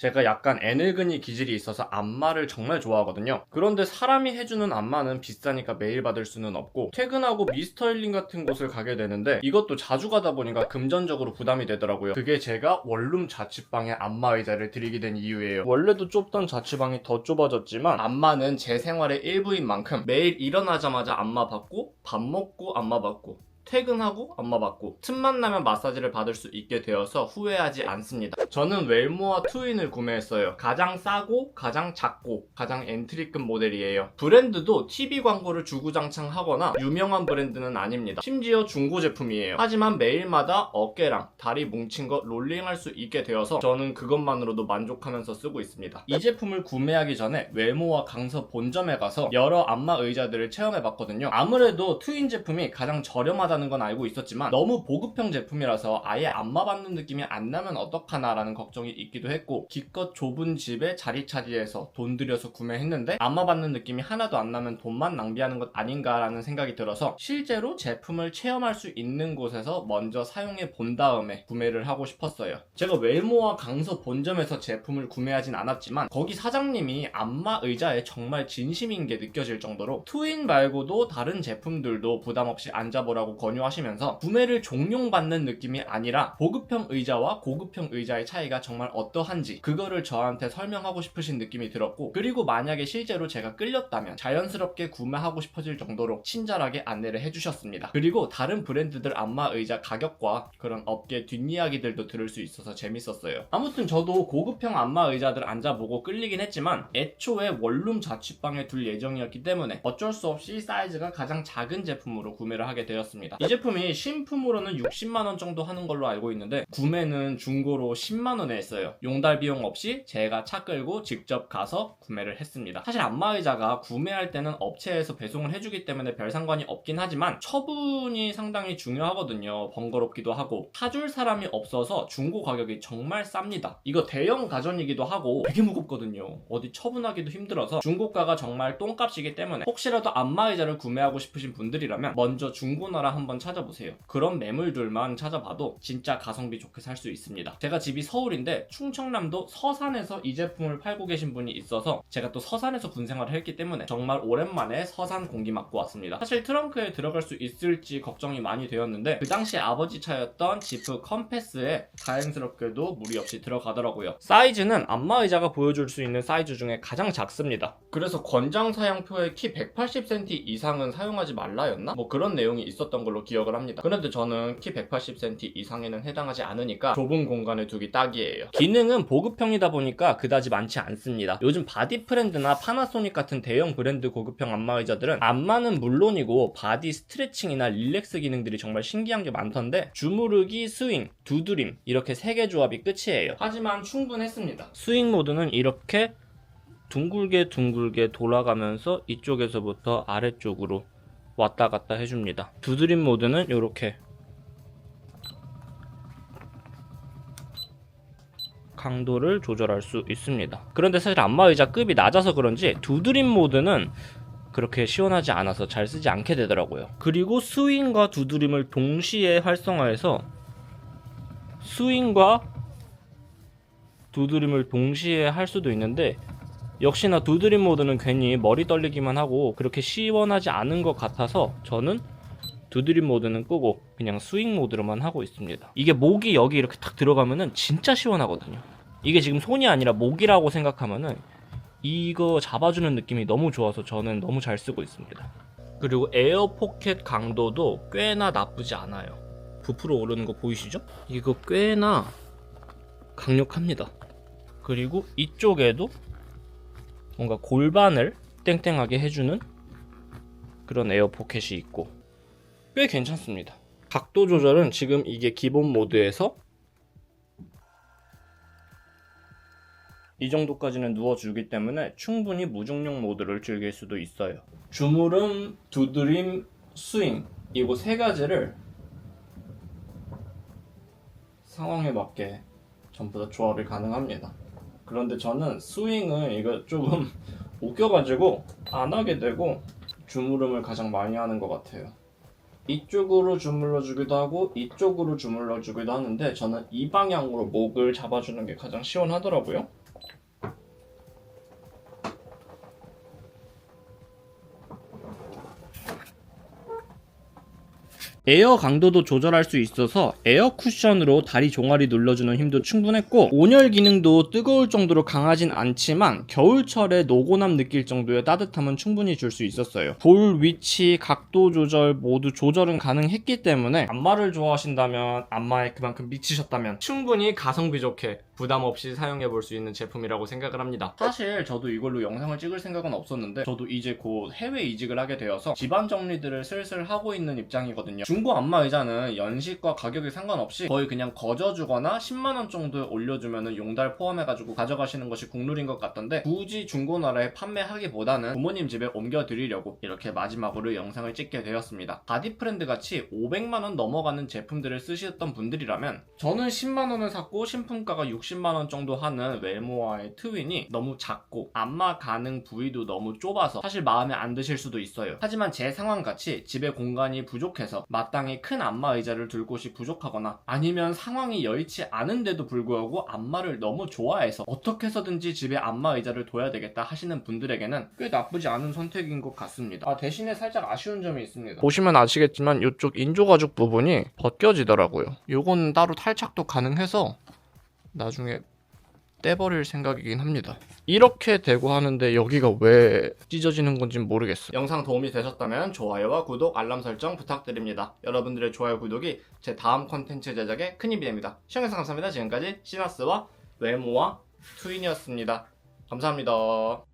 제가 약간 애늙은이 기질이 있어서 안마를 정말 좋아하거든요. 그런데 사람이 해주는 안마는 비싸니까 매일 받을 수는 없고 퇴근하고 미스터 힐링 같은 곳을 가게 되는데 이것도 자주 가다 보니까 금전적으로 부담이 되더라고요. 그게 제가 원룸 자취방에 안마 의자를 드리게 된 이유예요. 원래도 좁던 자취방이 더 좁아졌지만 안마는 제 생활의 일부인 만큼 매일 일어나자마자 안마 받고 밥 먹고 안마 받고 퇴근하고 안마 받고 틈만 나면 마사지를 받을 수 있게 되어서 후회하지 않습니다. 저는 웰모아 트윈을 구매했어요. 가장 싸고 가장 작고 가장 엔트리급 모델이에요. 브랜드도 TV 광고를 주구장창 하거나 유명한 브랜드는 아닙니다. 심지어 중고 제품이에요. 하지만 매일마다 어깨랑 다리 뭉친 거 롤링할 수 있게 되어서 저는 그것만으로도 만족하면서 쓰고 있습니다. 이 제품을 구매하기 전에 웰모아 강서 본점에 가서 여러 안마 의자들을 체험해 봤거든요. 아무래도 트윈 제품이 가장 저렴하다 는 건 알고 있었지만 너무 보급형 제품이라서 아예 안마 받는 느낌이 안 나면 어떡하나라는 걱정이 있기도 했고 기껏 좁은 집에 자리 차지해서 돈 들여서 구매했는데 안마 받는 느낌이 하나도 안 나면 돈만 낭비하는 것 아닌가라는 생각이 들어서 실제로 제품을 체험할 수 있는 곳에서 먼저 사용해 본 다음에 구매를 하고 싶었어요. 제가 웰모와 강서 본점에서 제품을 구매하진 않았지만 거기 사장님이 안마 의자에 정말 진심인 게 느껴질 정도로 트윈 말고도 다른 제품들도 부담 없이 앉아보라고 권유하시면서 구매를 종용받는 느낌이 아니라 보급형 의자와 고급형 의자의 차이가 정말 어떠한지 그거를 저한테 설명하고 싶으신 느낌이 들었고 그리고 만약에 실제로 제가 끌렸다면 자연스럽게 구매하고 싶어질 정도로 친절하게 안내를 해주셨습니다. 그리고 다른 브랜드들 안마 의자 가격과 그런 업계 뒷이야기들도 들을 수 있어서 재밌었어요. 아무튼 저도 고급형 안마 의자들 앉아보고 끌리긴 했지만 애초에 원룸 자취방에 둘 예정이었기 때문에 어쩔 수 없이 사이즈가 가장 작은 제품으로 구매를 하게 되었습니다. 이 제품이 신품으로는 60만원 정도 하는 걸로 알고 있는데 구매는 중고로 10만원에 했어요. 용달 비용 없이 제가 차 끌고 직접 가서 구매를 했습니다. 사실 안마의자가 구매할 때는 업체에서 배송을 해주기 때문에 별 상관이 없긴 하지만 처분이 상당히 중요하거든요. 번거롭기도 하고 사줄 사람이 없어서 중고 가격이 정말 쌉니다. 이거 대형 가전이기도 하고 되게 무겁거든요. 어디 처분하기도 힘들어서 중고가가 정말 똥값이기 때문에 혹시라도 안마의자를 구매하고 싶으신 분들이라면 먼저 중고나라 한번 찾아보세요. 그런 매물들만 찾아봐도 진짜 가성비 좋게 살 수 있습니다. 제가 집이 서울인데 충청남도 서산에서 이 제품을 팔고 계신 분이 있어서 제가 또 서산에서 군 생활을 했기 때문에 정말 오랜만에 서산 공기 맞고 왔습니다. 사실 트렁크에 들어갈 수 있을지 걱정이 많이 되었는데 그 당시 아버지 차였던 지프 컴패스에 다행스럽게도 무리 없이 들어가더라고요. 사이즈는 안마 의자가 보여줄 수 있는 사이즈 중에 가장 작습니다. 그래서 권장 사양표에 키 180cm 이상은 사용하지 말라였나? 뭐 그런 내용이 있었던 걸로 기억을 합니다. 그런데 저는 키 180cm 이상에는 해당하지 않으니까 좁은 공간에 두기 딱이에요. 기능은 보급형이다 보니까 그다지 많지 않습니다. 요즘 바디 프렌드나 파나소닉 같은 대형 브랜드 고급형 안마 의자들은 안마는 물론이고 바디 스트레칭이나 릴렉스 기능들이 정말 신기한 게 많던데 주무르기, 스윙, 두드림 이렇게 세 개 조합이 끝이에요. 하지만 충분했습니다. 스윙 모드는 이렇게 둥글게 둥글게 돌아가면서 이쪽에서부터 아래쪽으로 왔다 갔다 해줍니다. 두드림 모드는 이렇게 강도를 조절할 수 있습니다. 그런데 사실 안마의자 급이 낮아서 그런지 두드림 모드는 그렇게 시원하지 않아서 잘 쓰지 않게 되더라고요. 그리고 스윙과 두드림을 동시에 활성화해서 스윙과 두드림을 동시에 할 수도 있는데 역시나 두드림 모드는 괜히 머리 떨리기만 하고 그렇게 시원하지 않은 것 같아서 저는 두드림 모드는 끄고 그냥 스윙 모드로만 하고 있습니다. 이게 목이 여기 이렇게 탁 들어가면은 진짜 시원하거든요. 이게 지금 손이 아니라 목이라고 생각하면은 이거 잡아주는 느낌이 너무 좋아서 저는 너무 잘 쓰고 있습니다. 그리고 에어 포켓 강도도 꽤나 나쁘지 않아요. 부풀어 오르는 거 보이시죠? 이거 꽤나 강력합니다. 그리고 이쪽에도 뭔가 골반을 땡땡하게 해주는 그런 에어 포켓이 있고 꽤 괜찮습니다. 각도 조절은 지금 이게 기본 모드에서 이 정도까지는 누워주기 때문에 충분히 무중력 모드를 즐길 수도 있어요. 주무름, 두드림, 스윙 이거 세 가지를 상황에 맞게 전부 다 조합이 가능합니다. 그런데 저는 스윙을 이거 조금 웃겨가지고 안 하게 되고 주무름을 가장 많이 하는 것 같아요. 이쪽으로 주물러 주기도 하고 이쪽으로 주물러 주기도 하는데 저는 이 방향으로 목을 잡아주는 게 가장 시원하더라고요. 에어 강도도 조절할 수 있어서 에어 쿠션으로 다리 종아리 눌러주는 힘도 충분했고 온열 기능도 뜨거울 정도로 강하진 않지만 겨울철에 노곤함 느낄 정도의 따뜻함은 충분히 줄 수 있었어요. 볼 위치, 각도 조절 모두 조절은 가능했기 때문에 안마를 좋아하신다면 안마에 그만큼 미치셨다면 충분히 가성비 좋게 부담 없이 사용해 볼 수 있는 제품이라고 생각을 합니다. 사실 저도 이걸로 영상을 찍을 생각은 없었는데 저도 이제 곧 해외 이직을 하게 되어서 집안 정리들을 슬슬 하고 있는 입장이거든요. 중고 안마 의자는 연식과 가격에 상관없이 거의 그냥 거저 주거나 10만 원 정도에 올려주면 용달 포함해가지고 가져가시는 것이 국룰인 것 같던데 굳이 중고나라에 판매하기보다는 부모님 집에 옮겨드리려고 이렇게 마지막으로 영상을 찍게 되었습니다. 바디프렌드 같이 500만 원 넘어가는 제품들을 쓰셨던 분들이라면 저는 10만 원을 샀고 신품가가 60만 원 정도 하는 웰모아의 트윈이 너무 작고 안마 가능 부위도 너무 좁아서 사실 마음에 안 드실 수도 있어요. 하지만 제 상황 같이 집에 공간이 부족해서 마땅히 큰 안마 의자를 둘 곳이 부족하거나 아니면 상황이 여의치 않은데도 불구하고 안마를 너무 좋아해서 어떻게 해서든지 집에 안마 의자를 둬야 되겠다 하시는 분들에게는 꽤 나쁘지 않은 선택인 것 같습니다. 아, 대신에 살짝 아쉬운 점이 있습니다. 보시면 아시겠지만 이쪽 인조 가죽 부분이 벗겨지더라고요. 요건 따로 탈착도 가능해서 나중에 떼버릴 생각이긴 합니다. 이렇게 되고 하는데 여기가 왜 찢어지는 건지 모르겠어요. 영상 도움이 되셨다면 좋아요와 구독, 알람 설정 부탁드립니다. 여러분들의 좋아요, 구독이 제 다음 컨텐츠 제작에 큰 힘이 됩니다. 시청해주셔서 감사합니다. 지금까지 시나스와 외모와 투인이었습니다. 감사합니다.